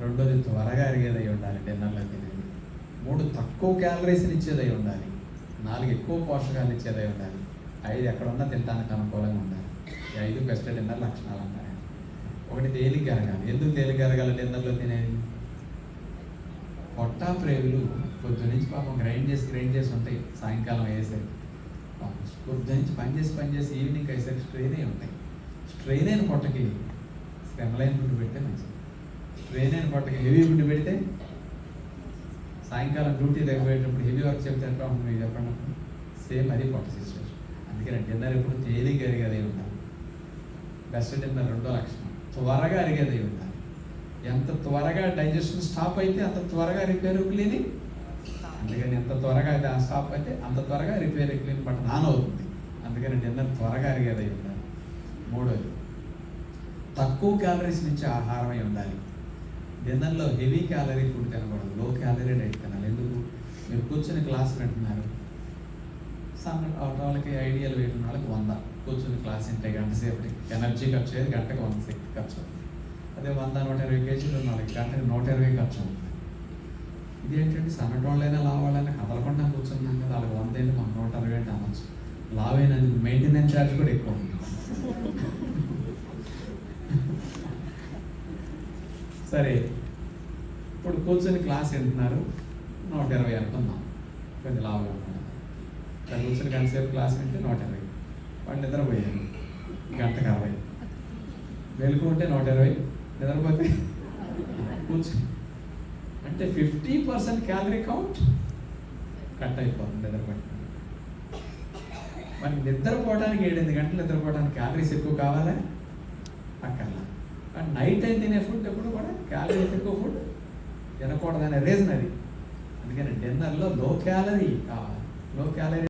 రెండోది త్వరగా అరిగేదై ఉండాలి డిన్నర్లో తినేది మూడు తక్కువ క్యాలరీస్ని ఇచ్చేదై ఉండాలి. నాలుగు ఎక్కువ పోషకాలు ఇచ్చేదై ఉండాలి. ఐదు ఎక్కడున్నా తినడానికి అనుకూలంగా ఉండాలి. ఈ ఐదు బెస్ట్ డిన్నర్ లక్షణాలు అంటారు. ఒకటి తేలిక అరగాలి ఎందుకు తేలిక అరగాలి డిన్నర్లో తినేది? పొట్టా ప్రేగులు పొద్దునుంచి పాపం గ్రైండ్ చేసి గ్రైండ్ చేసి ఉంటాయి. సాయంకాలం అయ్యేసరికి. పాపం పొద్దు నుంచి పని చేసి పని చేసి ఈవినింగ్ అయ్యేసరికి స్ట్రెయిన్ అయి ఉంటాయి. స్ట్రెయిన్ అయిన పొట్టకి శ్రమలైన ఫుడ్ పెడితే మంచిది. స్ట్రెయిన్ అయిన హెవీ ఫుడ్ పెడితే సాయంకాలం డ్యూటీ తగ్గిపోయేటప్పుడు హెవీ వర్క్ చెప్తే ఎట్లా ఉంటుంది మీకు చెప్పండి? సేమ్ అది పొట్ట సిస్టర్. అందుకని డిన్నర్ ఎప్పుడు తేలిగ్గా అరిగేదే ఉండాలి బెస్ట్ డిన్నర్ రెండో లక్షణం. త్వరగా అరిగేదే ఉండాలి ఎంత త్వరగా డైజెషన్ స్టాప్ అయితే అంత త్వరగా రిపేర్ క్లీనింగ్. అందుకని ఎంత త్వరగా అయితే ఆ స్టాప్ అయితే అంత త్వరగా రిపేర్ క్లీన్ బటన్ ఆన్ అవుతుంది అందుకని డిన్నర్ త్వరగా అరిగేదై ఉండాలి మూడోది తక్కువ క్యాలరీస్ నుంచి ఆహారమై ఉండాలి. డిన్నర్లో హెవీ క్యాలరీ ఫుడ్ తినకూడదు లో క్యాలరీ డైట్ తినాలి. ఎందుకు? మీరు కూర్చొని క్లాస్ వింటున్నారు. సన్న వాళ్ళకి ఐడియాలు వేయడం వాళ్ళకి వంద. కూర్చొని క్లాస్ వింటే గంట సేపటి ఎనర్జీ ఖర్చు అయ్యేది గంటకి వంద శక్తి ఖర్చు అవుతుంది. అదే వంద నూట ఇరవై కేజీలు ఉన్న వాళ్ళకి గంటకి నూట ఇరవై ఖర్చు అవుతుంది. ఇదేంటంటే సన్నటోళ్ళైనా లావాళ్ళైనా కదలకుండా కూర్చున్నాం కదా. వాళ్ళకి వంద ఏంటి మాకు నూట అరవై ఏంటి అనొచ్చు లావైనందుకు మెయింటెనెన్స్ ఛార్జ్ కూడా ఎక్కువ ఉంది సరే. ఇప్పుడు కూర్చొని క్లాస్ వింటున్నారు. నూట ఇరవై అనుకుందాం. కొంచెం లాభం అనుకున్నాం ఇక్కడ కూర్చొని గంట సేపు క్లాస్ వింటే నూట ఇరవై వాడు నిద్రపోయాను గంటకు అరవై. మెలుకుంటే నూట ఇరవై నిద్రపోతే కూర్చొని అంటే fifty percent calorie count cut అయిపోతుంది నిద్రపోయి. మరి నిద్రపోవడానికి ఏడెనిమిది గంటలు నిద్రపోవడానికి క్యాలరీస్ ఎక్కువ కావాలా? అక్కర్లా. నైట్ టైం తినే ఫుడ్ ఎప్పుడు? క్యాలరీ క్యాలరీస్ ఎక్కువ ఫుడ్ తినకూడదనే రీజన్ అది. అందుకని డిన్నర్లో లో క్యాలరీ కావాలి. Low calorie